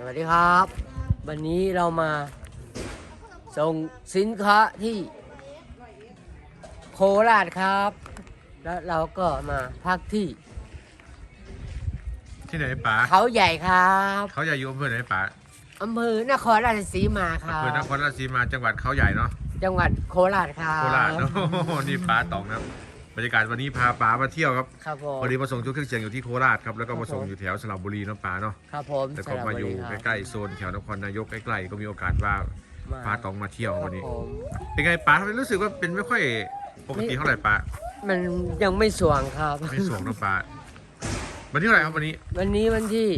สวัสดีครับ วันนี้เรามาส่งสินค้าที่โคราชครับ แล้วเราก็มาพักที่ที่ไหนป๋าเขาใหญ่ครับเขาใหญ่อยู่อำเภอไหนป๋าอำเภอนครราชสีมาครัอำบเภอนครราชสีมาจังหวัดเขาใหญ่เนาะจังหวัดโคราชครับ โคราชเนาะ นี่ป๋าตองนะครั บบรรยากาศวันนี้พาป๋ามาเที่ยวครับครับผมพอดีมาส่งชุดเครื่องเสียงอยู่ที่โคราชครับแล้วก็มาส่งอยู่แถวสระบุรีเนาะป๋าเนาะครับผมแต่ก็มาอยู่ใกล้ๆโซนแถวนครนายกใกล้ๆก็มีโอกาสว่าป๋าตองมาเที่ยวๆวันนี้ผมเป็นไงป๋าทำไมรู้สึกว่าเป็นไม่ค่อยปกติเท่าไหร่ป๋ามันยังไม่สว่างครับไม่สวงเนาะป๋าวันที่เท่าไหร่ครับวันนี้ วันนี้วันที่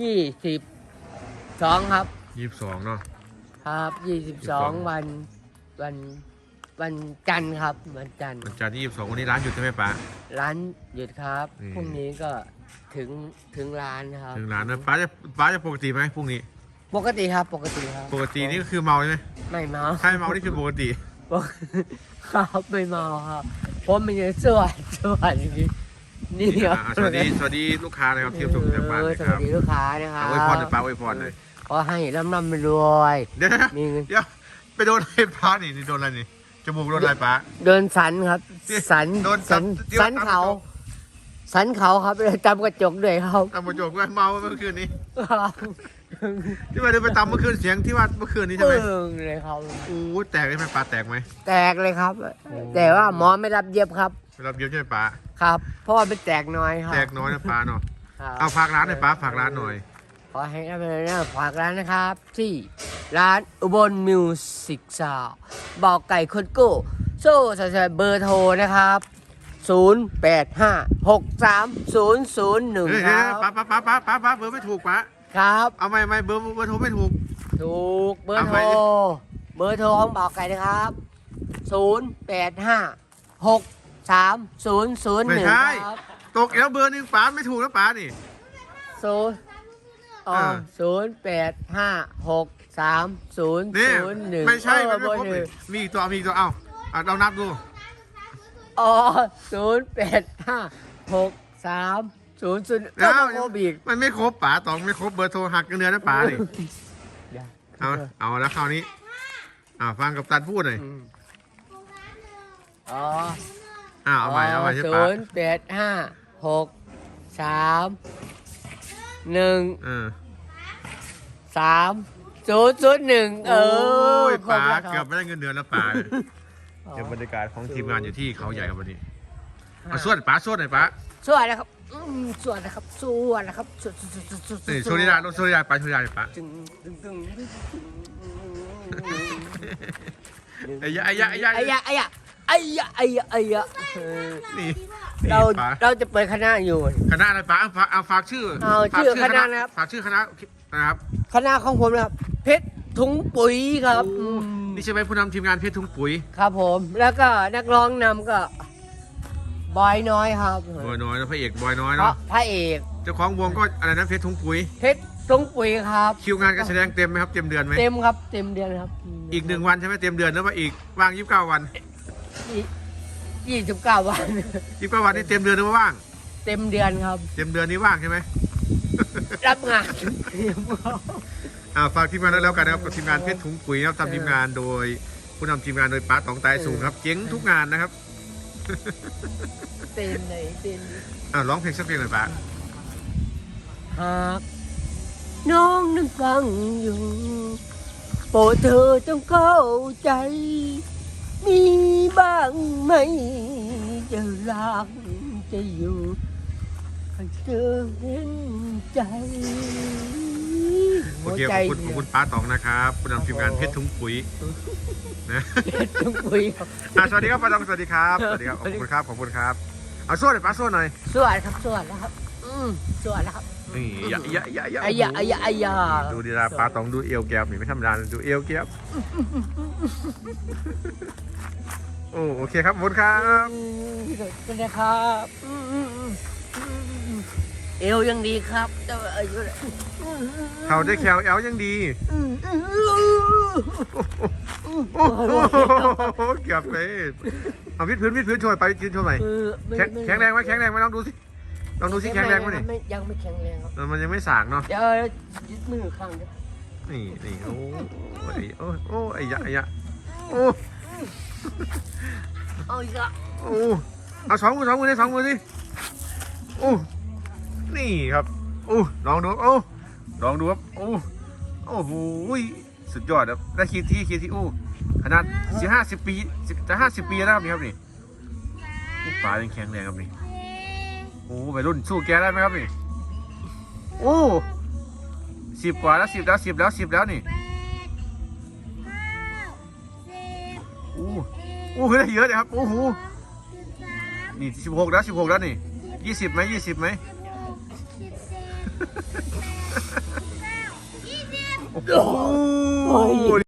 ยี่สิบสองครับยี่สิบสองเนาะครับยี่สิบสองวันวัน วันจันทร์ครับวันจันทร์วันจันทร์ที่ยี่สิบสองวันนี้ร้านหยุดใช่ไหมป๋าร้านหยุดครับนี่พรุ่งนี้ก็ถึงถึงร้านครับถึงร้านนะป๋าจะป๋าจะปกติไหมพรุ่งนี้ ปกติครับปกติครับปกตินี่ก็คือเมาใช่ไหมไม่เมาใช่เมานี่คือปกติปกครับไม่เมาครับผมมันยังสวยสวยนี่นี่ครัอ่าสวัสดีสวัสดีลูกค้านะครับที่ชมทางบ้านเออนะสควัรัสบดีลูกค้านะครับ เอาไว้พรหน่อยป้าไว้พรหน่อยขอให้ร่ำร่ำรวย เดี๋ยวนะมีเงิน เดี๋ยวไปโดนอะไรป้านี่นี่โดนอะไรนี่ จมูกโดนอะไรป้าเดินสันครับนี่สันโดนสันเดี๋ยวสันตามเขากระจกสันเขาครับเลยตามกระจกด้วยครับตามประโจกว่าเมาเมื่อคืนนี้ ที่ว่าเดินไปตามเมื่อคืนเสียงที่ว่าเมื่อคืนนี้ใช่ไหมปึ้งเลยครับ โอ้โหแตกได้ไหมป้าแตกไหมแตกเลยครับ แต่ว่าหมอไม่รับเย็บครับ เวลาเบี้ยวใช่ไหมป้าครับ เพราะว่าเป็นแตกน้อยครับแตกน้อยนะป้าเนาะครับเอาฝากร้านหน่อยป้าฝากร้านหน่อย ขอให้รับเลยนะฝากร้านนะครับที่ ร้านอุบลมิวสิกซาวบอกไก่คนกู้โซ่ใส่เบอร์โทรนะครับ 0 8 5 6 3 0 0 เฮ้ย1คเดี๋ยวรันะป้าบป้าป้าป้าป้าป้าเบอร์ไม่ถูกป้าครับ เอาไม่ไม่เบอร์เบอร์โทรไม่ถูก ถูกเบอร์เอาโทไปรเบอร์โทรของบอกไก่นะครับ 0 8 5 6 3 0 0 ไม่1ใช่ครับตกแล้วเบอร์หนึ่งป้าไม่ถูกนะป้านี่ ศูนย์อ๋ออ่าศูนย์แปดห้าหก สามศูนย์นี่ศูนย์หนึ่งไม่ใช่เอมัอนเบไม่อครบร์หนึ่งมีอีกตัวมีอีกตัวเอาอะเรานับดูอ๋อศูนย์แปดห้าหกสามศูนย์ศูนย์ก็มาโคบิกมันไม่ครบป๋าตองไม่ครบเบอร์โทรหักกันเดือนนะป๋านี่เดี๋ยวเอาเอาแล้วคราวนี้อ่าฟังกับตันพูดหน่อยอืมอ๋ออ่าเอาใหม่เอาใหม่ใช่ศูป๋านย์แปดห้าหกสามหนึ่งเออสาม ศูนย์ศูนย์หนึ่งเอโอ้อยครป๋าแล้วคเกือรับบไม่ได้เงินเดือนแล้วป๋าเดี๋ยวบรรยากาศของทีมงานอยู่ที่เขาใหญ่ครับวันนี้เอาสวดป๋าสวดหน่อยป๋าสวัสดีครับอืมสวัสดีครับสวัสดีครับสวัสดีสวัสดีสวัสดีนี่โชว์ดีดาโชว์ดีดาป๋าโชว์ดีดาหน่อยป๋าตึงตึงตึงไอ้ยะไอ้ยะไอ้ยะไอ้ยะไอ้ยะไอ้ยะไอ้ยะไอ้ยะเออนี่นี่ เราป๋าเราจะเปิดคณะอยู่ คณะอะไรป๋าเอาฝากเอาฝากชื่อเอาฝากชื่อคณะนะครับ ฝากชื่อคณะนะครับคณะของผมนะครับ เพชรถุงปุ๋ยครับอืมนี่ใช่ไหมผู้นำทีมงานเพชรทุ่งปุ๋ยครับผม แล้วก็นักร้องนำก็บอยน้อยครับบอยน้อยนะพระเอกบอยน้อยเพราะเนาะพระเอกเจ้าของวงก็อะไรนะเพชรทุ่งปุ๋ย เพชรถุงปุ๋ยครับ คิวงานการแสดงเต็มไหมครับเต็มเดือนไหมเต็มครับเต็มเดือนครับอีกหนึ่งวันใช่ไหมเต็มเดือนแล้วว่าอีกว่างยี่สิบเก้าวัน ยี่สิบเก้าวัน ยี่สิบเก้าวันนี่เต็มเดือนหรือว่าว่าง เต็มเดือนครับ เต็มเดือนนี้ว่างใช่ไหม รับงานอ่าฝากทีมงานด้วยแล้วกันนะครับกับทีมงานเพชรถุงปุ๋ยนะครับทำทีมงานโดย ผู้นำทีมงานโดยป้าตองตายสูงครับเจ๊งทุกงานนะครับเต็มเลยเต็มอ่าร้องเพลงสักเพลงหน่อยป้าหากน้องนั้นฟังอยู่ โปรดเธอจงเข้าใจ มีบ้างไหมจะรักจะอยู่ให้เธอเห็นใจโอเคขอบคุณขอบคุณป้าตองนะครับผู้นำทีมงานเพชรถุงปุ๋ยนะทุกคุยครับอ่าสวัสดีครับป้าตองสวัสดีครับสวัสดีครับขอบคุณครับขอบคุณครับเอาโซ่หน่อยป้าโซ่หน่อยสวัสดีครับสวัสดีครับ อืมสวัสดีครับ นี่อย่าอย่าอย่าอย่าอายะอายะอายะดูดีนะป้าตองดูเอวแก้วนี่ไม่ธรรมดาดูเอวแก้วโอ้โอเคครับขอบคุณครับอืมเป็นไงครับอืมอืมอืมอืมเอวยังดีครับแต่ว่าอายุเขาได้แคลแอลยังดีอืมอืมโอ้โหเกือบเลยเอาวิดพื้นวิดพื้นช่วยไปยืนช่วยหน่อยเออไม่แข็งไม่แข็งแรงไหมแข็งแรงไหมลองดูสิ ลองดูสิแข็งแรงไหมนี่ไม่ยังไม่แข็งแรงครับมันยังไม่สางเนาะ เดี๋ยวยึดมือข้างเดียวนี่นี่โอ้ยโอ้ยโอ้ยไอ้ยะไอ้ยะโอ้เอาอีกละโอ้เอาสองมือสองมือเลยสองมือสิโอ้นี่ครับโอ้ลองดูครับโอ้ลองดูครับโอ้โอ้โหสุดยอดครับได้คีที่คีที่โอ้ขนาดสิห้าสิบปี10จะห้าสิบปีแล้วครับนี่ครับนี่นี่ปลายังแข็งแรงครับนี่ โอ้ไปรุ่นสู้แกได้ไหมครับนี่โอ้สิบกว่าแล้วสิบแล้วสิบแล้วสิบแล้วนี่โอ้โอ้ได้เยอะเลยครับโอ้โหนี่สิบหกแล้วสิบหกแล้วนี่ยี่สิบไหมยี่สิบไหมโอ้โห